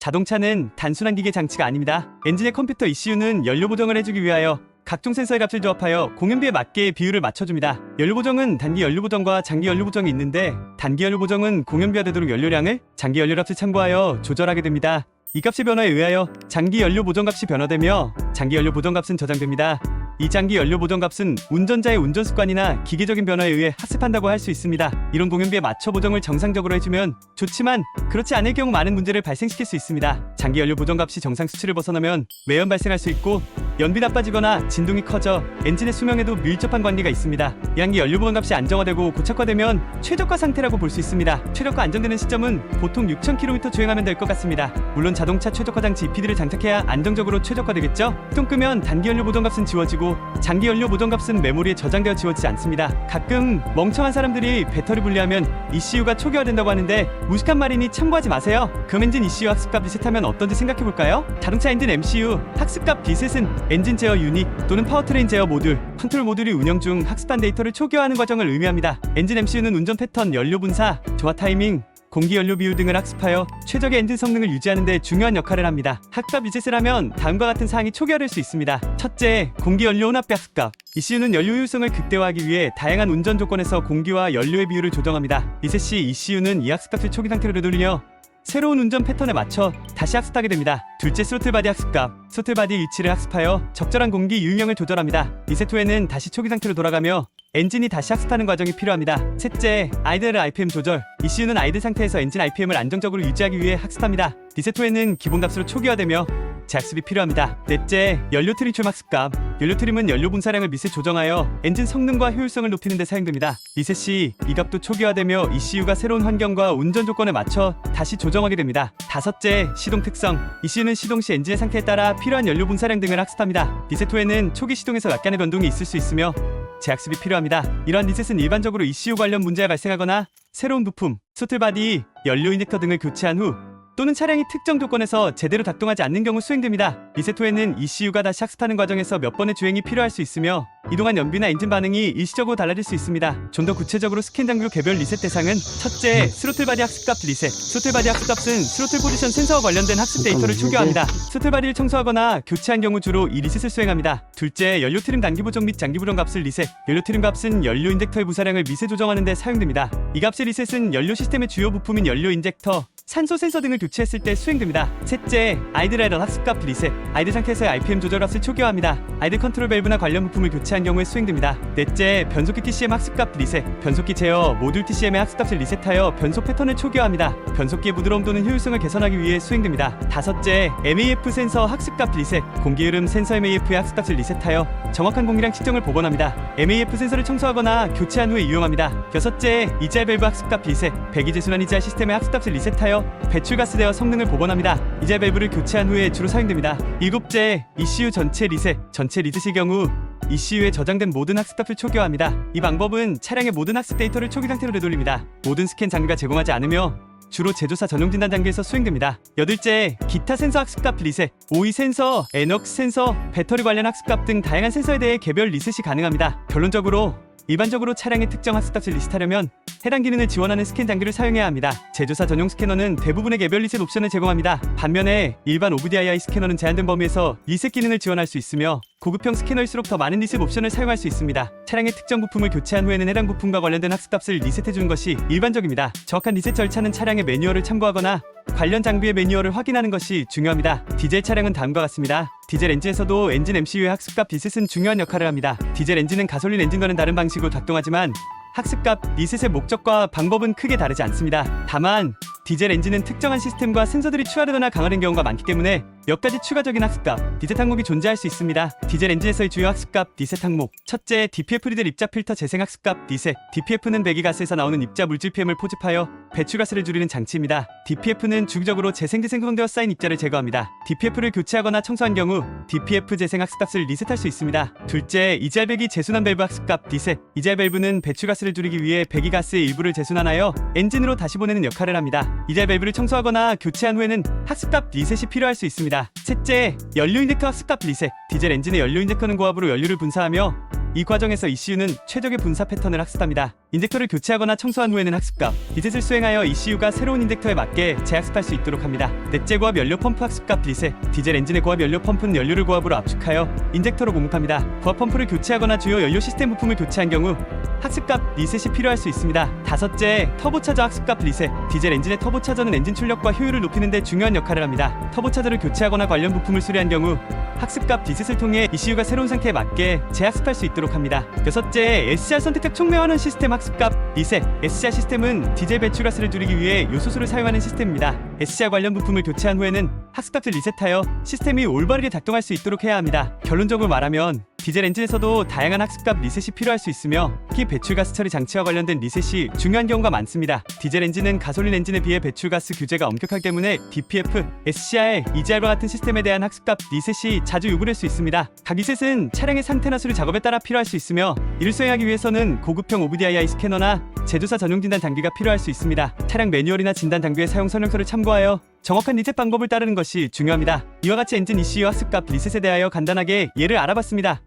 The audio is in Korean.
자동차는 단순한 기계 장치가 아닙니다. 엔진의 컴퓨터 ECU는 연료 보정을 해주기 위하여 각종 센서의 값을 조합하여 공연비에 맞게 비율을 맞춰줍니다. 연료 보정은 단기 연료 보정과 장기 연료 보정이 있는데 단기 연료 보정은 공연비와 되도록 연료량을 장기 연료값을 참고하여 조절하게 됩니다. 이 값의 변화에 의하여 장기 연료 보정값이 변화되며 장기 연료 보정값은 저장됩니다. 이 장기 연료 보정 값은 운전자의 운전 습관이나 기계적인 변화에 의해 학습한다고 할 수 있습니다. 이런 공연비에 맞춰 보정을 정상적으로 해주면 좋지만 그렇지 않을 경우 많은 문제를 발생시킬 수 있습니다. 장기 연료 보정 값이 정상 수치를 벗어나면 외연 발생할 수 있고 연비 나빠지거나 진동이 커져 엔진의 수명에도 밀접한 관계가 있습니다. 양기 연료 보정값이 안정화되고 고착화되면 최저가 상태라고 볼 수 있습니다. 최저가 안정되는 시점은 보통 6,000km 주행하면 될 것 같습니다. 물론 자동차 최저가 장치 EPD를 장착해야 안정적으로 최저가되겠죠? tung 끄면 단기 연료 보정값은 지워지고 장기 연료 보정값은 메모리에 저장되어 지워지지 않습니다. 가끔 멍청한 사람들이 배터리 분리하면 ECU가 초기화된다고 하는데 무식한 말이니 참고하지 마세요. 금 엔진 ECU 학습값 리셋하면 어떤지 생각해 볼까요? 자동차 엔진 MCU 학습값 리셋은 엔진 제어 유닛 또는 파워트레인 제어 모듈, 컨트롤 모듈이 운영 중 학습한 데이터를 초기화하는 과정을 의미합니다. 엔진 MCU는 운전 패턴, 연료 분사, 조화 타이밍, 공기 연료 비율 등을 학습하여 최적의 엔진 성능을 유지하는 데 중요한 역할을 합니다. 학습 리셋을 하면 다음과 같은 사항이 초기화될 수 있습니다. 첫째, 공기 연료 혼합비 학습값. ECU는 연료 효율성을 극대화하기 위해 다양한 운전 조건에서 공기와 연료의 비율을 조정합니다. 리셋 시 ECU는 이 학습값을 초기 상태로 되돌리며 새로운 운전 패턴에 맞춰 다시 학습하게 됩니다. 둘째 스로틀 바디 학습값. 스로틀 바디 위치를 학습하여 적절한 공기 유용량을 조절합니다. 후에는 다시 초기 상태로 돌아가며 엔진이 다시 학습하는 과정이 필요합니다. 셋째, 아이들 RPM 조절. ECU는 아이들 상태에서 엔진 RPM을 안정적으로 유지하기 위해 학습합니다. 리셋 후에는 기본 값으로 초기화되며 재학습이 필요합니다. 넷째, 연료 트림 출 학습값. 연료 트림은 연료 분사량을 미세 조정하여 엔진 성능과 효율성을 높이는 데 사용됩니다. 리셋 시 이 값도 초기화되며 ECU가 새로운 환경과 운전 조건에 맞춰 다시 조정하게 됩니다. 다섯째, 시동 특성. ECU는 시동 시 엔진의 상태에 따라 필요한 연료 분사량 등을 학습합니다. 리셋 후에는 초기 시동에서 약간의 변동이 있을 수 있으며 재학습이 필요합니다. 이러한 리셋은 일반적으로 ECU 관련 문제가 발생하거나 새로운 부품, 소틀바디, 연료 인젝터 등을 교체한 후 또는 차량이 특정 조건에서 제대로 작동하지 않는 경우 수행됩니다. 후에는 ECU가 다시 학습하는 과정에서 몇 번의 주행이 필요할 수 있으며 이동한 연비나 엔진 반응이 일시적으로 달라질 수 있습니다. 좀 더 구체적으로 스캔 장비로 개별 리셋 대상은 첫째, 스로틀 바디 학습값 리셋. 스로틀 바디 학습값은 스로틀 포지션 센서와 관련된 학습 데이터를 초기화합니다. 스로틀 바디를 청소하거나 교체한 경우 주로 이 리셋을 수행합니다. 둘째, 연료 트림 단기 보정 및 장기 보정 값을 리셋. 연료 트림 값은 연료 인젝터의 부사량을 미세 조정하는 데 사용됩니다. 이 값의 리셋은 연료 시스템의 주요 부품인 연료 인젝터, 산소 센서 등을 교체했을 때 수행됩니다. 셋째, 아이들 에러 학습값 리셋. 아이들 상태에서의 RPM 조절 값을 초기화합니다. 아이들 컨트롤 밸브나 관련 부품을 교체한 경우에 수행됩니다. 넷째, 변속기 TCM 학습값 리셋. 변속기 제어, 모듈 TCM의 학습값을 리셋하여 변속 패턴을 초기화합니다. 변속기의 부드러움 또는 효율성을 개선하기 위해 수행됩니다. 다섯째, MAF 센서 학습값 리셋. 공기 흐름 센서 MAF의 학습값을 리셋하여 정확한 공기량 측정을 복원합니다. MAF 센서를 청소하거나 교체한 후에 이용합니다. 여섯째, 이자 밸브 학습값 리셋. 배기제 순환 이자 시스템의 학습값을 리셋하여 배출가스대와 성능을 복원합니다. 이자 밸브를 교체한 후에 주로 사용됩니다. 일곱째, ECU 전체 리셋. 전체 리셋의 경우 ECU에 저장된 모든 학습 값을 초기화합니다. 이 방법은 차량의 모든 학습 데이터를 초기 상태로 되돌립니다. 모든 스캔 장비가 제공하지 않으며 주로 제조사 전용 진단 단계에서 수행됩니다. 여덟째, 기타 센서 학습값 리셋. OE 센서, 에녹스 센서, 배터리 관련 학습값 등 다양한 센서에 대해 개별 리셋이 가능합니다. 결론적으로 일반적으로 차량의 특정 학습값을 리셋하려면 해당 기능을 지원하는 스캔 장비를 사용해야 합니다. 제조사 전용 스캐너는 대부분의 개별 리셋 옵션을 제공합니다. 반면에 일반 OVDII 스캐너는 제한된 범위에서 리셋 기능을 지원할 수 있으며 고급형 스캐너일수록 더 많은 리셋 옵션을 사용할 수 있습니다. 차량의 특정 부품을 교체한 후에는 해당 부품과 관련된 학습값을 리셋해주는 것이 일반적입니다. 정확한 리셋 절차는 차량의 매뉴얼을 참고하거나 관련 장비의 매뉴얼을 확인하는 것이 중요합니다. 디젤 차량은 다음과 같습니다. 디젤 엔진에서도 엔진 MCU의 학습값 리셋은 중요한 역할을 합니다. 디젤 엔진은 가솔린 엔진과는 다른 방식으로 작동하지만 학습값 리셋의 목적과 방법은 크게 다르지 않습니다. 다만 디젤 엔진은 특정한 시스템과 센서들이 추가되거나 강화된 경우가 많기 때문에 몇 가지 추가적인 학습값, 리셋 항목이 존재할 수 있습니다. 디젤 엔진에서의 주요 학습값, 리셋 항목. 첫째, DPF 리델 입자 필터 재생 학습값, 리셋. DPF는 배기가스에서 나오는 입자 물질 PM을 포집하여 배출가스를 줄이는 장치입니다. DPF는 주기적으로 재생재생 구성되어 쌓인 입자를 제거합니다. DPF를 교체하거나 청소한 경우 DPF 재생 학습값을 리셋할 수 있습니다. 둘째, 이잘 배기 재순환 밸브 학습값, 리셋. 이잘 밸브는 배출가스를 줄이기 위해 배기가스의 일부를 재순환하여 엔진으로 다시 보내는 역할을 합니다. 이잘 밸브를 청소하거나 교체한 후에는 학습값 리셋이 필요할 수 있습니다. 셋째, 연료 인젝터 학습값 리셋. 디젤 엔진의 연료 인젝터는 고압으로 연료를 분사하며 이 과정에서 ECU는 최적의 분사 패턴을 학습합니다. 인젝터를 교체하거나 청소한 후에는 학습값, 리셋을 수행하여 ECU가 새로운 인젝터에 맞게 재학습할 수 있도록 합니다. 넷째 고압 연료 펌프 학습값 리셋, 디젤 엔진의 고압 연료 펌프는 연료를 고압으로 압축하여 인젝터로 공급합니다. 고압 펌프를 교체하거나 주요 연료 시스템 부품을 교체한 경우 학습값 리셋이 필요할 수 있습니다. 다섯째, 터보차저 학습값 리셋. 디젤 엔진의 터보차저는 엔진 출력과 효율을 높이는 데 중요한 역할을 합니다. 터보차저를 교체하거나 관련 부품을 수리한 경우 학습값 리셋을 통해 ECU가 새로운 상태에 맞게 재학습할 수 있도록 합니다. 여섯째, SCR 선택적 촉매환원 시스템 학습값 리셋. SCR 시스템은 디젤 배출 가스를 줄이기 위해 요소수를 사용하는 시스템입니다. SCR 관련 부품을 교체한 후에는 학습값을 리셋하여 시스템이 올바르게 작동할 수 있도록 해야 합니다. 결론적으로 말하면 디젤 엔진에서도 다양한 학습값 리셋이 필요할 수 있으며 특히 배출가스 처리 장치와 관련된 리셋이 중요한 경우가 많습니다. 디젤 엔진은 가솔린 엔진에 비해 배출가스 규제가 엄격하기 때문에 DPF, SCR, EGR과 같은 시스템에 대한 학습값 리셋이 자주 요구될 수 있습니다. 각 리셋은 차량의 상태나 수리 작업에 따라 필요할 수 있으며 이를 수행하기 위해서는 고급형 OBDII 스캐너나 제조사 전용 진단 단계가 필요할 수 있습니다. 차량 매뉴얼이나 진단 단계의 사용 설명서를 참고하여 정확한 리셋 방법을 따르는 것이 중요합니다. 이와 같이 엔진 ECU 학습값 리셋에 대하여 간단하게 예를 알아봤습니다.